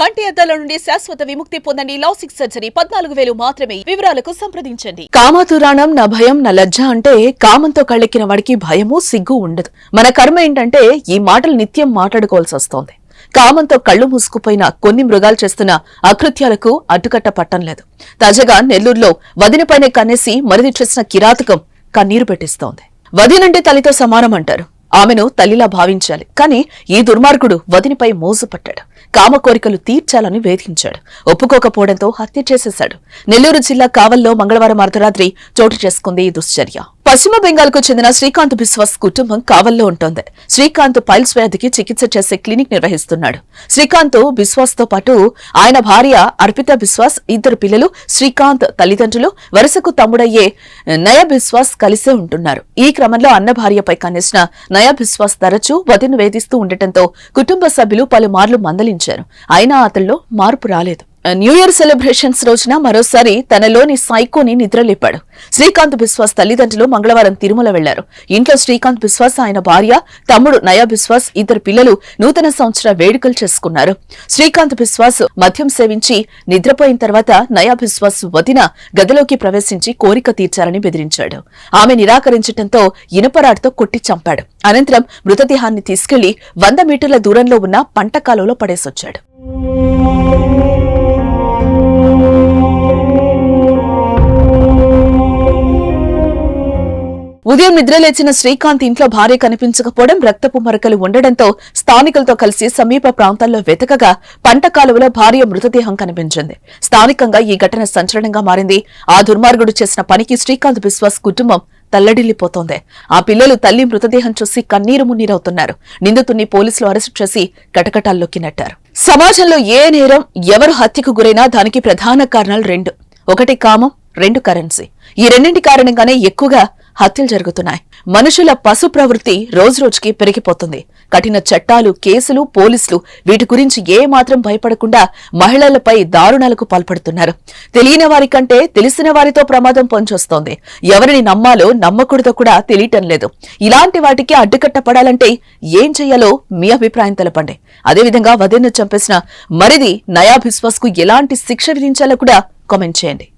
కంటి అద్దాల నుండి శాశ్వత విముక్తి పొందండి లాసిక్ సర్జరీ. పద్నాలుగు వేలు మాత్రమే. వివరాలకు సంప్రదించండి. కామాతురాణం నా భయం నా లజ్జ అంటే కామంతో కళ్ళెక్కిన వాడికి భయము సిగ్గు ఉండదు. మన కర్మ ఏంటంటే ఈ మాటలు నిత్యం మాట్లాడుకోవాల్సి వస్తోంది. కామంతో కళ్ళు మూసుకుపోయిన కొన్ని మృగాలు చేస్తున్న అకృత్యాలకు అడ్డుకట్ట పట్టం లేదు. తాజాగా నెల్లూరులో వదినపైనే కన్నేసి మరిది చేసిన కిరాతకం కన్నీరు పెట్టిస్తోంది. వదినంటే తల్లితో సమానం అంటారు. ఆమెను తల్లిలా భావించాలి. కానీ ఈ దుర్మార్గుడు వదినిపై మోజుపట్టాడు కామ కోరికలు తీర్చాలని వేధించాడు. ఒప్పుకోకపోవడంతో హత్య చేసేశాడు. నెల్లూరు జిల్లా కావల్లో మంగళవారం అర్ధరాత్రి చోటు చేసుకుంది ఈ దుశ్చర్య. పశ్చిమ బెంగాల్కు చెందిన శ్రీకాంత్ బిశ్వాస్ కుటుంబం కావల్లో ఉంటుంది. శ్రీకాంత్ పైల్స్ వ్యాధికి చికిత్స చేసే క్లినిక్ నిర్వహిస్తున్నాడు. శ్రీకాంత్ బిశ్వాస్తో పాటు ఆయన భార్య అర్పిత బిశ్వాస్ ఇద్దరు పిల్లలు శ్రీకాంత్ తల్లిదండ్రులు వరుసకు తమ్ముడయ్యే నయ బిశ్వాస్ కలిసే ఉంటున్నారు. ఈ క్రమంలో అన్న భార్యపై కన్నేసిన నయ బిశ్వాస్ తరచూ వదిను వేధిస్తూ ఉండటంతో కుటుంబ సభ్యులు పలుమార్లు మందలించారు. అయినా అతల్లో మార్పు రాలేదు. న్యూ ఇయర్ సెలబ్రేషన్స్ రోజున మరోసారి తనలోని సైకోని నిద్రలేపాడు. శ్రీకాంత్ బిశ్వాస్ తల్లిదండ్రులు మంగళవారం తిరుమల వెళ్ళారు. ఇంట్లో శ్రీకాంత్ బిశ్వాస్ ఆయన భార్య తమ్ముడు నయా బిశ్వాస్ ఇద్దరు పిల్లలు నూతన సంవత్సర వేడుకలు చేసుకున్నారు. శ్రీకాంత్ బిశ్వాస్ మద్యం సేవించి నిద్రపోయిన తర్వాత నయా బిశ్వాస్ వదిన గదిలోకి ప్రవేశించి కోరిక తీర్చాలని బెదిరించాడు. ఆమె నిరాకరించడంతో ఇనుపరాడుతో కొట్టి చంపాడు. అనంతరం మృతదేహాన్ని తీసుకెళ్ళి వంద మీటర్ల దూరంలో ఉన్న పంట కాలువలో పడేసొచ్చాడు. ఉదయం నిద్రలేచిన శ్రీకాంత్ ఇంట్లో భార్య కనిపించకపోవడం రక్తపు మరకలు ఉండడంతో స్థానికులతో కలిసి సమీప ప్రాంతాల్లో వెతకగా పంట కాలువలో భార్య మృతదేహం కనిపించింది. స్థానికంగా ఈ ఘటన సంచలనంగా మారింది. ఆ దుర్మార్గుడు చేసిన పనికి శ్రీకాంత్ బిశ్వాస్ కుటుంబం తల్లడిల్లిపోతోంది. ఆ పిల్లలు తల్లి మృతదేహం చూసి కన్నీరు మున్నీరవుతున్నారు. నిందితుణ్ణి పోలీసులు అరెస్టు చేసి కటకటాల్లోకి నెట్టారు. సమాజంలో ఏ నేరం ఎవరు హత్యకు గురైనా దానికి ప్రధాన కారణాలు రెండు. ఒకటి కామం రెండు కరెన్సీ ఈ రెండింటి కారణంగానే ఎక్కువగా హత్యలు జరుగుతున్నాయి. మనుషుల పశు ప్రవృత్తి రోజురోజుకి పెరిగిపోతుంది. కఠిన చట్టాలు కేసులు పోలీసులు వీటి గురించి ఏ మాత్రం భయపడకుండా మహిళలపై దారుణాలకు పాల్పడుతున్నారు. తెలియని వారి కంటే తెలిసిన వారితో ప్రమాదం పొంచొస్తోంది. ఎవరిని నమ్మాలో నమ్మకూడదో కూడా తెలియటం లేదు. ఇలాంటి వాటికి అడ్డుకట్ట పడాలంటే ఏం చెయ్యాలో మీ అభిప్రాయం తెలపండి. అదేవిధంగా వదిన్ను చంపేసిన మరిది నయా బిశ్వాస్కు ఎలాంటి శిక్ష విధించాలో కూడా కామెంట్ చేయండి.